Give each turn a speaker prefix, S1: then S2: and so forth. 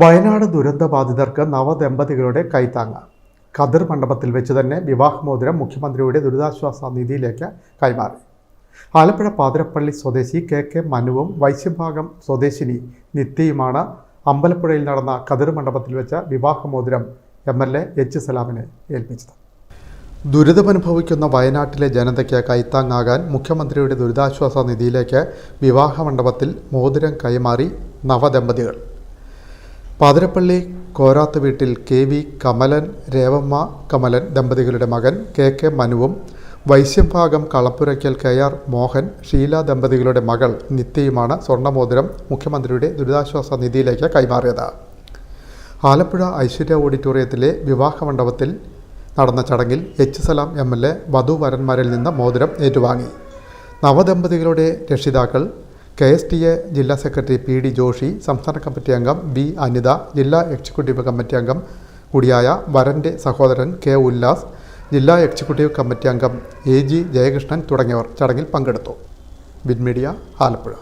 S1: വയനാട് ദുരന്തബാധിതർക്ക് നവദമ്പതികളുടെ കൈത്താങ്ങ്. കതിർ മണ്ഡപത്തിൽ വെച്ച് തന്നെ വിവാഹമോതിരം മുഖ്യമന്ത്രിയുടെ ദുരിതാശ്വാസ നിധിയിലേക്ക് കൈമാറി. ആലപ്പുഴ പാതിരപ്പള്ളി സ്വദേശി കെ കെ മനുവും വൈശ്യഭാഗം സ്വദേശിനി നിത്യയുമാണ് അമ്പലപ്പുഴയിൽ നടന്ന കതിർ മണ്ഡപത്തിൽ വെച്ച വിവാഹമോതിരം എം എൽ എ എച്ച് സലാമിനെ ഏൽപ്പിച്ചത്. ദുരിതമനുഭവിക്കുന്ന വയനാട്ടിലെ ജനതയ്ക്ക് കൈത്താങ്ങാകാൻ മുഖ്യമന്ത്രിയുടെ ദുരിതാശ്വാസ നിധിയിലേക്ക് വിവാഹ മണ്ഡപത്തിൽ മോതിരം കൈമാറി നവദമ്പതികൾ. പാതിരപ്പള്ളി കോരാത്ത് വീട്ടിൽ കെ വി കമലൻ രേവമ്മ കമലൻ ദമ്പതികളുടെ മകൻ കെ കെ മനുവും വൈശ്യഭാഗം കളപ്പുരയ്ക്കൽ കെ ആർ മോഹൻ ഷീല ദമ്പതികളുടെ മകൾ നിത്യയുമാണ് സ്വർണമോതിരം മുഖ്യമന്ത്രിയുടെ ദുരിതാശ്വാസ നിധിയിലേക്ക് കൈമാറിയത്. ആലപ്പുഴ ഐശ്വര്യ ഓഡിറ്റോറിയത്തിലെ വിവാഹ മണ്ഡപത്തിൽ നടന്ന ചടങ്ങിൽ H Salam M L A വധുവരന്മാരിൽ നിന്ന് മോതിരം ഏറ്റുവാങ്ങി. നവദമ്പതികളുടെ രക്ഷിതാക്കൾ കെ എസ് ടി എ ജില്ലാ സെക്രട്ടറി പി ഡി ജോഷി സംസ്ഥാന കമ്മിറ്റി അംഗം ബി അനിത ജില്ലാ എക്സിക്യൂട്ടീവ് കമ്മിറ്റി അംഗം കൂടിയായ വരന്റെ സഹോദരൻ കെ ഉല്ലാസ് ജില്ലാ എക്സിക്യൂട്ടീവ് കമ്മിറ്റി അംഗം എ ജി ജയകൃഷ്ണൻ തുടങ്ങിയവർ ചടങ്ങിൽ പങ്കെടുത്തു. വിൻമീഡിയ ആലപ്പുഴ.